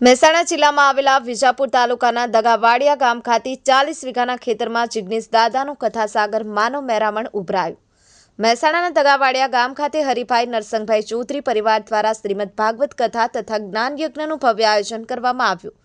મહેસાણા જિલ્લામાં આવેલા વિજાપુર તાલુકાના દગાવાડિયા ગામ ખાતે ચાલીસ વીઘાના ખેતરમાં જિગ્નેશ દાદાનું કથાસાગર માનવ મહેરામણ ઉભરાયું. મહેસાણાના દગાવાડિયા ગામ ખાતે હરિભાઈ નરસંગભાઈ ચૌધરી પરિવાર દ્વારા શ્રીમદ ભાગવત કથા તથા જ્ઞાન યજ્ઞનું ભવ્ય આયોજન કરવામાં આવ્યું.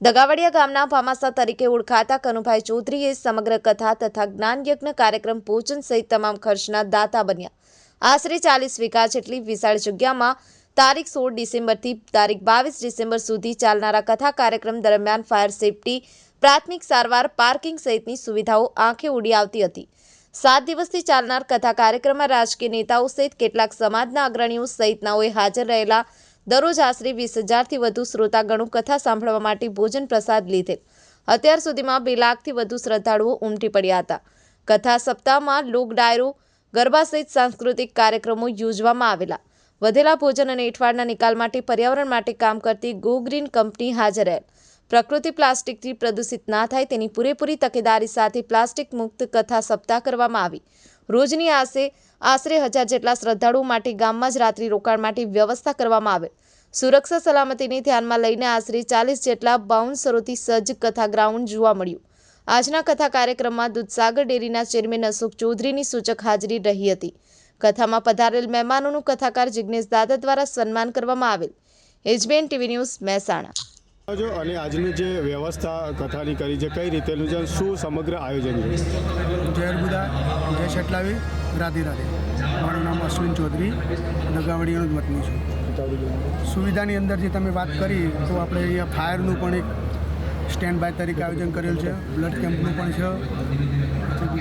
દગાવાડિયા ગામના ભામાસા તરીકે ઓળખાતા કનુભાઈ ચૌધરીએ સમગ્ર કથા તથા જ્ઞાન યજ્ઞ કાર્યક્રમ ભોજન સહિત તમામ ખર્ચના દાતા બન્યા. આશરે ચાલીસ વીઘા જેટલી વિશાળ જગ્યામાં તારીખ સોળ ડિસેમ્બરથી તારીખ બાવીસ ડિસેમ્બર સુધી ચાલનારા કથા કાર્યક્રમ દરમિયાન ફાયર સેફટી, પ્રાથમિક સારવાર, પાર્કિંગ સહિતની સુવિધાઓ આંખે ઉડી આવતી હતી. સાત દિવસથી ચાલનાર કથા કાર્યક્રમમાં રાજકીય નેતાઓ સહિત કેટલાક સમાજના અગ્રણીઓ સહિતનાઓએ હાજર રહેલા દરરોજ આશરે વીસ હજારથી વધુ શ્રોતાગણો કથા સાંભળવા માટે ભોજન પ્રસાદ લીધેલ. અત્યાર સુધીમાં બે લાખથી વધુ શ્રદ્ધાળુઓ ઉમટી પડ્યા હતા. કથા સપ્તાહમાં લોક ડાયરો ગરબા સહિત સાંસ્કૃતિક કાર્યક્રમો યોજવામાં આવેલા. વધેલા ભોજન અને એઠવાડના નિકાલ માટે પર્યાવરણ માટે કામ કરતી ગો ગ્રીન કંપની હાજર રહેલ પ્રકૃતિ પ્લાસ્ટિકથી પ્રદૂષિત ના થાય તેની પૂરેપૂરી તકેદારી સાથે પ્લાસ્ટિક મુક્ત કથા સપ્તાહ કરવામાં આવી. રોજની આશે આશરે હજાર જેટલા શ્રદ્ધાળુઓ માટે ગામમાં જ રાત્રિ રોકાણ માટે વ્યવસ્થા કરવામાં આવે. સુરક્ષા સલામતીને ધ્યાનમાં લઈને આશરે ચાલીસ જેટલા બાઉન્સરોથી સજ્જ કથા ગ્રાઉન્ડ જોવા મળ્યું. આજના કથા કાર્યક્રમમાં દૂધસાગર ડેરીના ચેરમેન અશોક ચૌધરીની સૂચક હાજરી રહી હતી. કથામાં પધારેલ મહેમાનોનું કથાકાર જિજ્ઞેશ દાદા દ્વારા સન્માન કરવામાં આવેલ. HBN TV news Mehsana. જો અને આજની જે વ્યવસ્થા કથાની કરી છે કઈ રીતેનું છે શું સમગ્ર આયોજન છે? જય અર્બુદા જય શટલાવી રાધે રાધે. મારું નામ અશ્વિન ચૌધરી નગાવડીયાનો જ વતની છું. સુવિધાની અંદર જે તમે વાત કરી તો આપણે અહીંયા ફાયરનું પણ એક સ્ટેન્ડ બાય તરીકે આયોજન કરેલ છે બ્લડ કેમ્પનું પણ છે.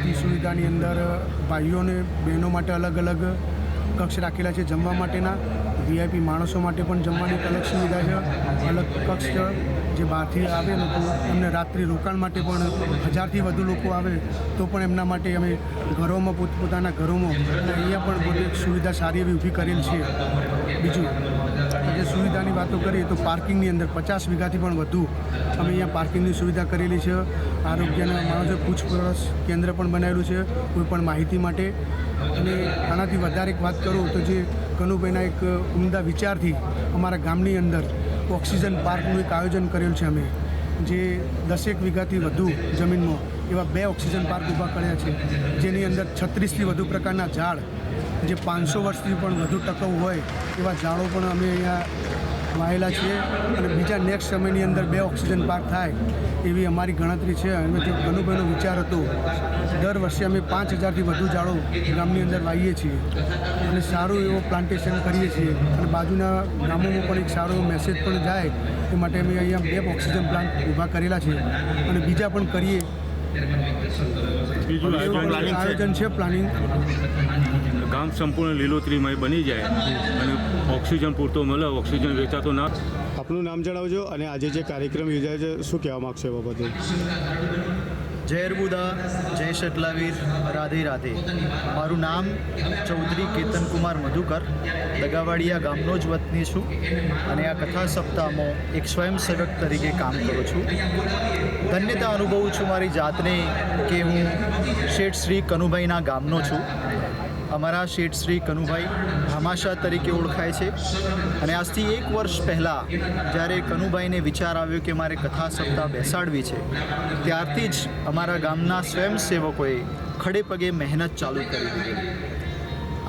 બીજી સુવિધાની અંદર ભાઈઓને બહેનો માટે અલગ અલગ કક્ષ રાખેલા છે જમવા માટેના. વીઆઈપી માણસો માટે પણ જમવાની અલગ સુવિધા છે. અલગ કક્ષ જે બહારથી આવે લોકો એમને રાત્રિ રોકાણ માટે પણ હજારથી વધુ લોકો આવે તો પણ એમના માટે અમે ઘરોમાં પોતપોતાના ઘરોમાં અહીંયા પણ બધી સુવિધા સારી એવી ઊભી કરેલ છે. બીજું જે સુવિધાની વાતો કરીએ તો પાર્કિંગની અંદર પચાસ વીઘાથી પણ વધુ અમે અહીંયા પાર્કિંગની સુવિધા કરેલી છે. આરોગ્યના માણસો પૂછપરછ કેન્દ્ર પણ બનાવેલું છે, કોઈ પણ માહિતી માટે. અને આનાથી વધારે એક વાત કરું તો જે કનુભાઈના એક ઉમદા વિચારથી અમારા ગામની અંદર ઓક્સિજન પાર્કનું એક આયોજન કરેલું છે અમે, જે દસેક વીઘાથી વધુ જમીનમાં એવા બે ઓક્સિજન પાર્ક ઊભા કર્યા છે. જેની અંદર છત્રીસથી વધુ પ્રકારના ઝાડ જે પાંચસો વર્ષથી પણ વધુ ટકાઉ હોય એવા ઝાડો પણ અમે અહીંયા વાયેલા છીએ. અને બીજા નેક્સ્ટ સમયની અંદર બે ઓક્સિજન પાર્ક થાય એવી અમારી ગણતરી છે. અને જે અનુભવનો વિચાર હતો, દર વર્ષે અમે પાંચ હજારથી વધુ ઝાડો ગામની અંદર વાવીએ છીએ. અને સારું એવો પ્લાન્ટેશન કરીએ છીએ. અને બાજુના ગામોમાં પણ એક સારો મેસેજ પણ જાય, એ માટે અમે અહીંયા બે ઓક્સિજન પ્લાન્ટ ઊભા કરેલા છે. અને બીજા પણ કરીએ બીજું આયોજન આયોજન છે પ્લાનિંગ. ગામ સંપૂર્ણ લીલોતરીમય બની જાય અને ઓક્સિજન પૂરતો મળે ઓક્સિજન વેચાતો ના. આપનું નામ જણાવજો અને આજે જે કાર્યક્રમ યોજાય છે શું કહેવા માગશો એ બાબતે? જય અર્બુદા જય શટલાવીર રાધે રાધે. મારું નામ ચૌધરી કેતનકુમાર મધુકર, દગાવાડિયા ગામનો જ વતની છું અને આ કથા સપ્તાહમાં એક સ્વયંસેવક તરીકે કામ કરું છું. ધન્યતા અનુભવું છું મારી જાતને કે હું શેઠ શ્રી કનુભાઈના ગામનો છું. અમારા શેઠ શ્રી કનુભાઈ ભામાશા તરીકે ઓળખાય છે. અને આજથી એક વર્ષ પહેલાં જ્યારે કનુભાઈને વિચાર આવ્યો કે મારે કથા સપ્તાહ બેસાડવી છે, ત્યારથી જ અમારા ગામના સ્વયંસેવકોએ ખડે પગે મહેનત ચાલુ કરી દીધી.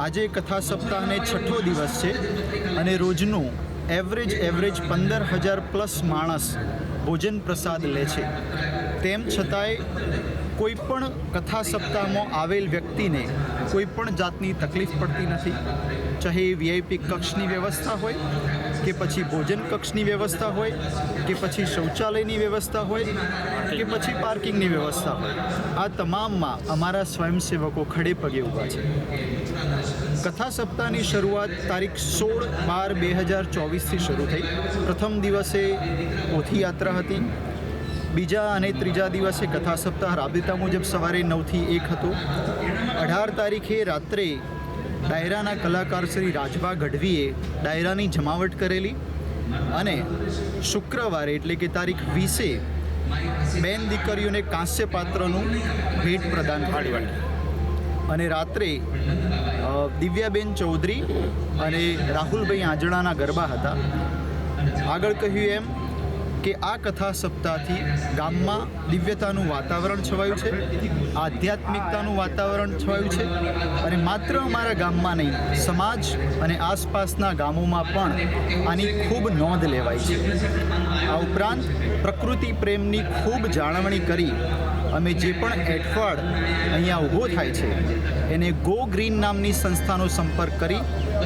આજે કથા સપ્તાહને છઠ્ઠો દિવસ છે અને રોજનું એવરેજ એવરેજ પંદર હજાર પ્લસ માણસ ભોજન પ્રસાદ લે છે. તેમ છતાંય કોઈ પણ કથા સપ્તાહમાં આવેલ વ્યક્તિને કોઈ પણ જાતની તકલીફ પડતી નથી. ચાહે વીઆઈપી કક્ષની વ્યવસ્થા હોય, કે પછી ભોજન કક્ષની વ્યવસ્થા હોય, કે પછી શૌચાલયની વ્યવસ્થા હોય, કે પછી પાર્કિંગની વ્યવસ્થા હોય. આ તમામમાં અમારા સ્વયંસેવકો ખડે પગે ઊભા છે. કથા સપ્તાહની શરૂઆત તારીખ સોળ બાર બે હજાર ચોવીસથી શરૂ થઈ. પ્રથમ દિવસે પોથી યાત્રા હતી. બીજા અને ત્રીજા દિવસે કથા સપ્તાહ રાબેતા મુજબ સવારે નવથી એક હતો. અઢાર તારીખે રાત્રે ડાયરાના કલાકાર શ્રી રાજભા ગઢવીએ ડાયરાની જમાવટ કરેલી અને શુક્રવારે, એટલે કે તારીખ વીસે, બેન દીકરીઓને કાંસ્ય પાત્રનું ભેટ પ્રદાન કર્યું અને રાત્રે દિવ્યાબેન ચૌધરી અને રાહુલભાઈ આંજણાના ગરબા હતા. આગળ કહ્યું એમ કે આ કથા સપ્તાહથી ગામમાં દિવ્યતાનું વાતાવરણ છવાયું છે, આધ્યાત્મિકતાનું વાતાવરણ છવાયું છે અને માત્ર અમારા ગામમાં નહીં, સમાજ અને આસપાસના ગામોમાં પણ આની ખૂબ નોંધ લેવાય છે. આ ઉપરાંત પ્રકૃતિ પ્રેમની ખૂબ જાળવણી કરી અમે જે પણ એઠવાડ અહીંયા ઊભો થાય છે, એને ગો ગ્રીન નામની સંસ્થાનો સંપર્ક કરી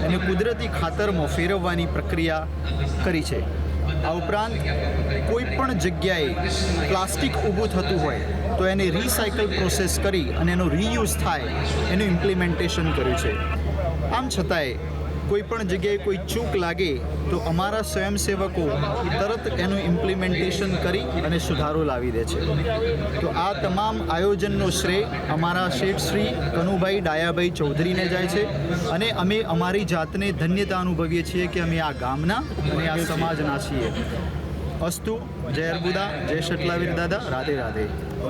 એને કુદરતી ખાતરમાં ફેરવવાની પ્રક્રિયા કરી છે. આ ઉપરાંત કોઈ પણ જગ્યાએ પ્લાસ્ટિક ઊભું થતું હોય, તો એને રિસાયકલ પ્રોસેસ કરી અને એનો રીયુઝ થાય, એનું ઇમ્પ્લિમેન્ટેશન કર્યું છે. આમ છતાંય કોઈ પણ જગ્યાએ કોઈ ચૂક લાગે તો અમારા સ્વયંસેવકો તરત એનું ઇમ્પ્લિમેન્ટેશન કરી અને સુધારો લાવી દે છે. તો આ તમામ આયોજનનો શ્રેય અમારા શેઠ શ્રી કનુભાઈ ડાયાભાઈ ચૌધરીને જાય છે અને અમે અમારી જાતને ધન્યતા અનુભવીએ છીએ કે અમે આ ગામના અને આ સમાજના છીએ. અસ્તુ, જય અર્બુદા, જય શટલાવીર દાદા, રાધે રાધે.